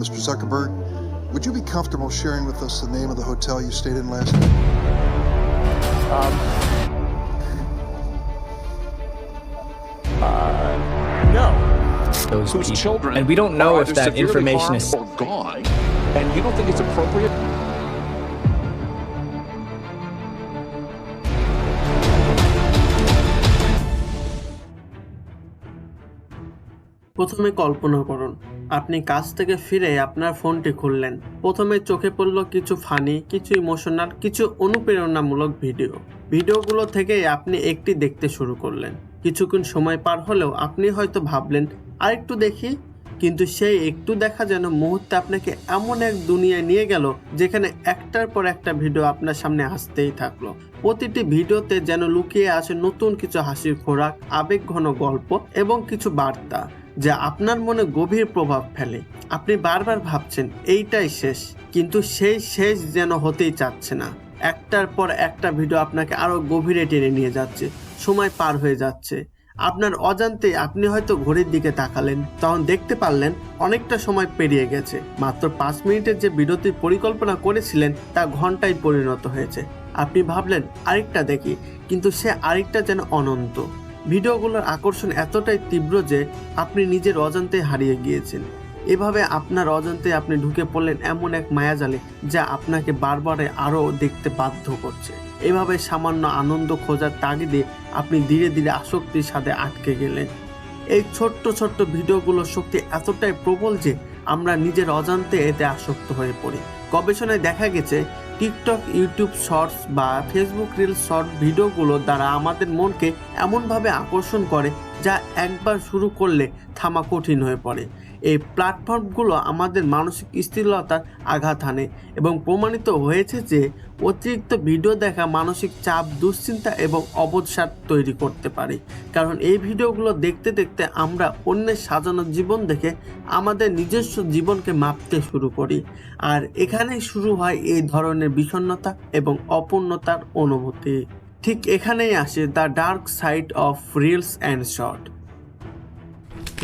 Mr. Zuckerberg, would you be comfortable sharing with us the name of the hotel you stayed in last night? Um, uh, no. those whose people. children and we don't know if that information is or gone, and you don't think it's appropriate প্রথমে কল্পনা করুন, আপনি কাজ থেকে ফিরে আপনার ফোনটি খুললেন। প্রথমে চোখে পড়ল কিছু ফানি, কিছু ইমোশনাল, কিছু অনুপ্রেরণামূলক ভিডিও। ভিডিওগুলো থেকেই আপনি একটি দেখতে শুরু করলেন। কিছুক্ষণ সময় পার হলেও আপনি হয়তো ভাবলেন, আরেকটু দেখি? কিন্তু সেই একটু দেখা যেন মুহূর্তে আপনাকে এমন এক দুনিয়ায় নিয়ে গেল, যেখানে একটার পর একটা ভিডিও আপনার সামনে আসতেই থাকল। প্রতিটি ভিডিওতে যেন লুকিয়ে আছে নতুন কিছু হাসির খোরাক আবেগ ঘন গল্প এবং কিছু বার্তা। যা আপনার মনে গভীর প্রভাব ফেলে। আপনি বারবার ভাবছেন, এইটাই শেষ। কিন্তু সেই শেষ যেন হতেই চাচ্ছে না। একটার পর একটা ভিডিও আপনাকে আরও গভীরে টেনে নিয়ে যাচ্ছে, সময় পার হয়ে যাচ্ছে। আপনার অজান্তে আপনি হয়তো ঘড়ির দিকে তাকালেন, তখন দেখতে পারলেন অনেকটা সময় পেরিয়ে গেছে। মাত্র পাঁচ মিনিটের যে বিরতির পরিকল্পনা করেছিলেন, তা ঘন্টায় পরিণত হয়েছে। আপনি ভাবলেন, আরেকটা দেখি। কিন্তু সে আরেকটা যেন অনন্ত। ভিডিওগুলোর আকর্ষণ এতটাই তীব্র যে আপনি নিজের অজান্তে হারিয়ে গিয়েছেন। এভাবে আপনার অজান্তে আপনি ঢুকে পড়লেন এমন এক মায়াজালে যা আপনাকে বারবারে আরও দেখতে বাধ্য করছে। এভাবে সামান্য আনন্দ খোঁজার তাগিদে আপনি ধীরে ধীরে আসক্তির সাথে আটকে গেলেন। এই ছোট্ট ছোট্ট ভিডিওগুলোর শক্তি এতটাই প্রবল যে আমরা নিজের অজান্তে এতে আসক্ত হয়ে পড়ি। গবেষণায় দেখা গেছে টিকটক, ইউটিউব শর্টস বা ফেসবুক রিল শর্ট ভিডিওগুলো দ্বারা আমাদের মনকে এমনভাবে আকর্ষণ করে যা একবার শুরু করলে থামা কঠিন হয়ে পড়ে। এই প্ল্যাটফর্মগুলো আমাদের মানসিক স্থিরতার আঘাত হানে এবং প্রমাণিত হয়েছে যে অতিরিক্ত ভিডিও দেখা মানসিক চাপ, দুশ্চিন্তা এবং অবসাদ তৈরি করতে পারে। কারণ এই ভিডিওগুলো দেখতে দেখতে আমরা অন্যের সাজানো জীবন দেখে আমাদের নিজস্ব জীবনকে মাপতে শুরু করি। আর এখানেই শুরু হয় এই ধরনের বিষণ্ণতা এবং অপূর্ণতার অনুভূতি। ঠিক এখানেই আসে the dark side of reels and short.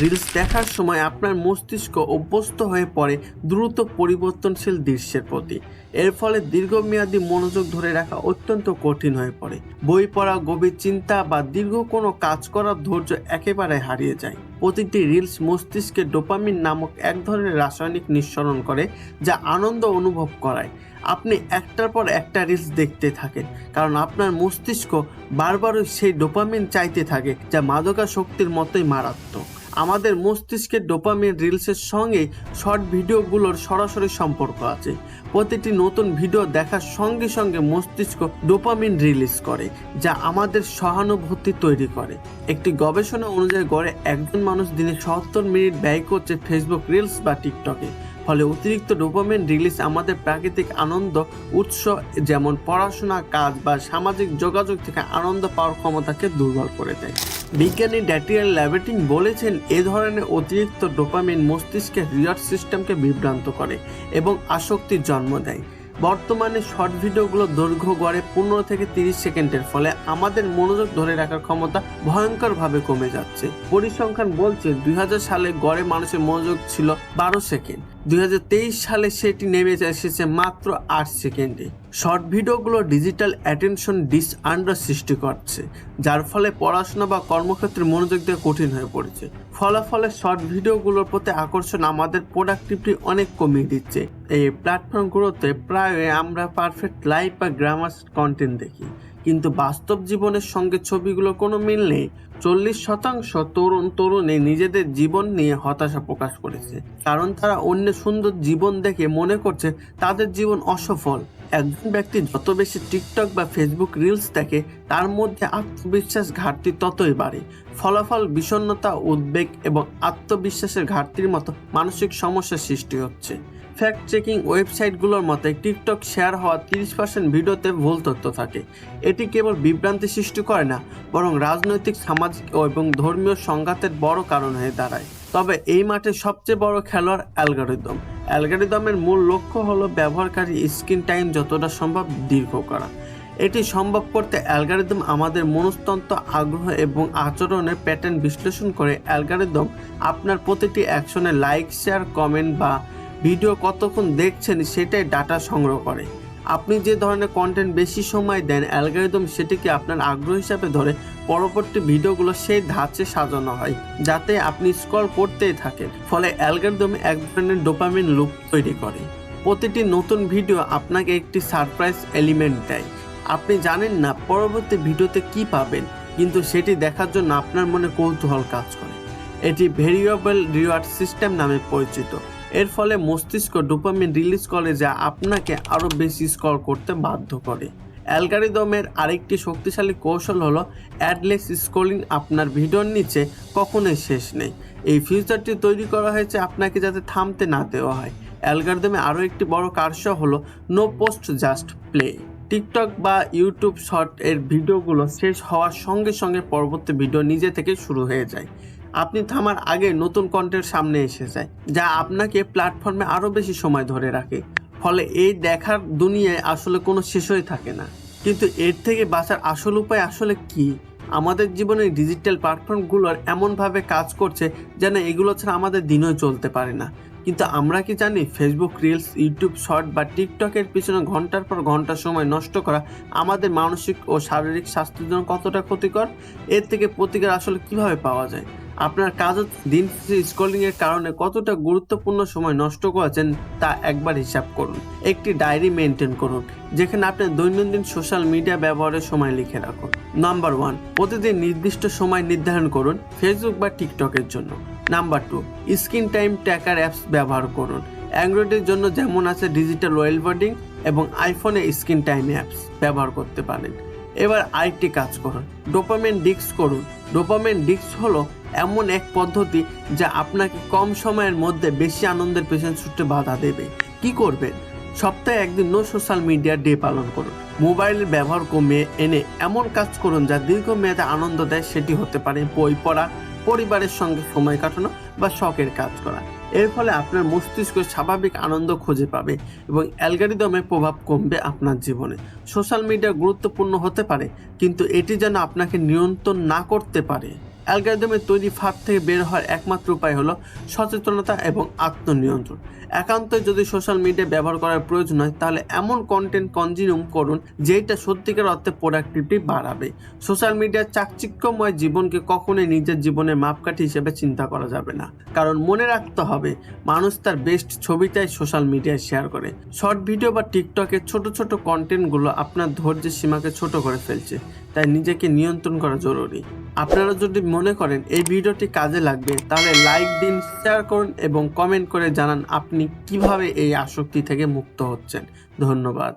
Reels দেখার সময় আপনার মস্তিষ্ক অভ্যস্ত হয়ে পড়ে দ্রুত পরিবর্তনশীল দৃশ্যের প্রতি। এর ফলে দীর্ঘমেয়াদী মনোযোগ ধরে রাখা অত্যন্ত কঠিন হয়ে পড়ে। বই পড়া, গভীর চিন্তা বা দীর্ঘ কোনো কাজ করার ধৈর্য একেবারে হারিয়ে যায়। প্রতিটি রিলস মস্তিষ্কে ডোপামিন নামক এক ধরনের রাসায়নিক নিঃসরণ করে, যা আনন্দ অনুভব করায়। আপনি একটার পর একটা রিলস দেখতে থাকেন, কারণ আপনার মস্তিষ্ক বারবারই সেই ডোপামিন চাইতে থাকে, যা মাদকা শক্তির মতোই মারাত্মক। আমাদের মস্তিষ্কের ডোপামিন রিলসের সঙ্গে শর্ট ভিডিওগুলোর সরাসরি সম্পর্ক আছে। প্রতিটি নতুন ভিডিও দেখার সঙ্গে সঙ্গে মস্তিষ্ক ডোপামিন রিলিজ করে, যা আমাদের সহানুভূতি তৈরি করে। একটি গবেষণা অনুযায়ী গড়ে একজন মানুষ দিনে সত্তর মিনিট ব্যয় করছে ফেসবুক রিলস বা টিকটকে ফলে অতিরিক্ত ডোপামিন রিলিজ আমাদের প্রাকৃতিক আনন্দ, উৎস যেমন পড়াশোনা, কাজ বা সামাজিক যোগাযোগ থেকে আনন্দ পাওয়ার ক্ষমতাকে দুর্বল করে দেয়। বিজ্ঞানী ড্যাটিয়াল ল্যাবেটিং বলেছেন, এ ধরনের অতিরিক্ত ডোপামিন মস্তিষ্কের রিওয়ার্ড সিস্টেমকে বিভ্রান্ত করে এবং আসক্তির জন্ম দেয়। বর্তমানে শর্ট ভিডিওগুলো দৈর্ঘ্য গড়ে পনেরো থেকে তিরিশ সেকেন্ডের ফলে আমাদের মনোযোগ ধরে রাখার ক্ষমতা ভয়ঙ্করভাবে কমে যাচ্ছে। পরিসংখ্যান বলছে দু হাজার সালে গড়ে মানুষের মনোযোগ ছিল বারো সেকেন্ড। দুই হাজার তেইশ সালে সেটি নেমে এসেছে মাত্র আট সেকেন্ডে। শর্ট ভিডিওগুলো ডিজিটাল অ্যাটেনশন ডিসআন্ডার সৃষ্টি করছে, যার ফলে পড়াশোনা বা কর্মক্ষেত্রে মনোযোগ দেওয়া কঠিন হয়ে পড়েছে। ফলাফলে শর্ট ভিডিওগুলোর প্রতি আকর্ষণ আমাদের প্রোডাক্টিভিটি অনেক কমিয়ে দিচ্ছে। এই প্ল্যাটফর্মগুলোতে প্রায় আমরা পারফেক্ট লাইভ বা গ্রামার কন্টেন্ট দেখি। কিন্তু বাস্তব জীবনের সঙ্গে ছবিগুলোর কোনো মিল নেই। চল্লিশ শতাংশ তরুণ তরুণী নিজেদের জীবন নিয়ে হতাশা প্রকাশ করেছে। কারণ তারা অন্য সুন্দর জীবন দেখে মনে করছে তাদের জীবন অসফল। একজন ব্যক্তি যত বেশি টিকটক বা ফেসবুক রিলস দেখে, তার মধ্যে আত্মবিশ্বাস ঘাটতি ততই বাড়ে। ফলাফল, বিষণ্ণতা, উদ্বেগ এবং আত্মবিশ্বাসের ঘাটতির মতো মানসিক সমস্যার সৃষ্টি হচ্ছে। ফ্যাক্ট চেকিং ওয়েবসাইটগুলোর মতে টিকটক শেয়ার হওয়া তিরিশ পার্সেন্ট ভিডিওতে ভুল তথ্য থাকে। এটি কেবল বিভ্রান্তি সৃষ্টি করে না, বরং রাজনৈতিক, সামাজিক এবং ধর্মীয় সংঘাতের বড় কারণ হয়ে দাঁড়ায়। তবে এই মাঠে সবচেয়ে বড় খেলোয়াড় অ্যালগোরিদম। অ্যালগোরিদমের মূল লক্ষ্য হলো ব্যবহারকারী স্ক্রিন টাইম যতটা সম্ভব দীর্ঘ করা। এটি সম্ভব করতে অ্যালগোরিদম আমাদের মনস্তন্ত্র আগ্রহ এবং আচরণের প্যাটার্ন বিশ্লেষণ করে অ্যালগোরিদম আপনার প্রতিটি অ্যাকশনে লাইক শেয়ার কমেন্ট বা ভিডিও কতক্ষণ দেখছেন সেটাই ডাটা সংগ্রহ করে। আপনি যে ধরনের কন্টেন্ট বেশি সময় দেন অ্যালগোরিদম সেটিকে আপনার আগ্রহ হিসাবে ধরে পরবর্তী ভিডিওগুলো সেই ধাঁচে সাজানো হয়, যাতে আপনি স্ক্রল করতেই থাকেন। ফলে অ্যালগোরিদম এক ধরনের ডোপামিন লুপ তৈরি করে। প্রতিটি নতুন ভিডিও আপনাকে একটি সারপ্রাইজ এলিমেন্ট দেয়। আপনি জানেন না পরবর্তী ভিডিওতে কি পাবেন, কিন্তু সেটি দেখার জন্য আপনার মনে কৌতূহল কাজ করে। এটি ভেরিয়েবল রিওয়ার্ড সিস্টেম নামে পরিচিত। এর ফলে মস্তিষ্ক ডোপামিন রিলিজ করে যা আপনাকে আরও বেশি স্কল করতে বাধ্য করে। অ্যালগারিদমের আরেকটি শক্তিশালী কৌশল হলো অ্যাডলেস স্ক্রলিং আপনার ভিডিওর নিচে কখনোই শেষ নেই। এই ফিচারটি তৈরি করা হয়েছে আপনাকে যাতে থামতে না দেওয়া হয়। অ্যালগারিদমে আরও একটি বড় কার্য হলো no post, just play. TikTok বা ইউটিউব শর্ট এর ভিডিওগুলো শেষ হওয়ার সঙ্গে সঙ্গে পরবর্তী ভিডিও নিজে থেকে শুরু হয়ে যায়। আপনি থামার আগে নতুন কন্টেন্ট সামনে এসে যায়, যা আপনাকে প্ল্যাটফর্মে আরও বেশি সময় ধরে রাখে। ফলে এই দেখার দুনিয়ায় আসলে কোনো শেষই থাকে না। কিন্তু এর থেকে বাঁচার আসল উপায় আসলে কি? আমাদের জীবনে ডিজিটাল প্ল্যাটফর্মগুলোর এমনভাবে কাজ করছে যেন এগুলো ছাড়া আমাদের দিনও চলতে পারে না। কিন্তু আমরা কি জানি ফেসবুক রিলস ইউটিউব শর্ট বা টিকটকের পিছনে ঘণ্টার পর ঘণ্টা সময় নষ্ট করা আমাদের মানসিক ও শারীরিক স্বাস্থ্যের জন্য কতটা ক্ষতিকর? এর থেকে প্রতিকার আসলে কীভাবে পাওয়া যায়? আপনার কাজ দিন স্ক্রলিং এর কারণে কতটা গুরুত্বপূর্ণ সময় নষ্ট করেছেন তা একবার হিসাব করুন। একটি ডায়েরি মেনটেন করুন, যেখানে আপনার দৈনন্দিন সোশ্যাল মিডিয়া ব্যবহারের সময় লিখে রাখুন। নাম্বার ওয়ান প্রতিদিন নির্দিষ্ট সময় নির্ধারণ করুন ফেসবুক বা টিকটকের জন্য। Number two screen time tracker apps ব্যবহার করুন। অ্যান্ড্রয়েডের জন্য যেমন আছে ডিজিটাল ওয়েল বোর্ডিং এবং আইফোনে স্ক্রিন টাইম অ্যাপস ব্যবহার করতে পারেন। এবার আরেকটি কাজ করুন। ডোপামেন ডিক্স করুন। ডোপামেন ডিক্স হলো এমন এক পদ্ধতি যা আপনাকে কম সময়ের মধ্যে বেশি আনন্দের পেছনে ছুটতে বাধা দেবে। কি করবেন? সপ্তাহে একদিন নো সোশ্যাল মিডিয়া ডে পালন করুন। মোবাইলের ব্যবহার কমিয়ে এনে এমন কাজ করুন যা দীর্ঘমেয়াদে আনন্দ দেয়, সেটি হতে পারে বই পড়া পরিবারের সঙ্গে সময় কাটানো বা শখের কাজ করা। এর ফলে আপনার মস্তিষ্ক স্বাভাবিক আনন্দ খুঁজে পাবে এবং অ্যালগারিদমের প্রভাব কমবে আপনার জীবনে। সোশ্যাল মিডিয়া গুরুত্বপূর্ণ হতে পারে, কিন্তু এটি যেন আপনাকে নিয়ন্ত্রণ না করতে পারে। অ্যালগারিদমের তৈরি ফাঁদ থেকে বের হওয়ার একমাত্র উপায় হলো সচেতনতা এবং আত্মনিয়ন্ত্রণ। একান্তই যদি সোশ্যাল মিডিয়া ব্যবহার করার প্রয়োজন হয়, তাহলে এমন কন্টেন্ট কনজিউম করুন যেটা সত্যিকার অর্থে প্রোডাক্টিভিটি বাড়াবে। সোশ্যাল মিডিয়ার চাকচিক্যময় জীবনকে কখনোই নিজের জীবনের মাপকাঠি হিসেবে চিন্তা করা যাবে না। কারণ মনে রাখতে হবে, মানুষ তার বেস্ট ছবিটাই সোশ্যাল মিডিয়ায় শেয়ার করে। শর্ট ভিডিও বা টিকটকের ছোট ছোট কন্টেন্টগুলো আপনার ধৈর্যের সীমাকে ছোট করে ফেলছে, তাই নিজেকে নিয়ন্ত্রণ করা জরুরি। আপনারা যদি মনে করেন এই ভিডিওটি কাজে লাগবে, তাহলে লাইক দিন শেয়ার করুন এবং কমেন্ট করে জানান আপনি কীভাবে এই আসক্তি থেকে মুক্ত হচ্ছেন। ধন্যবাদ।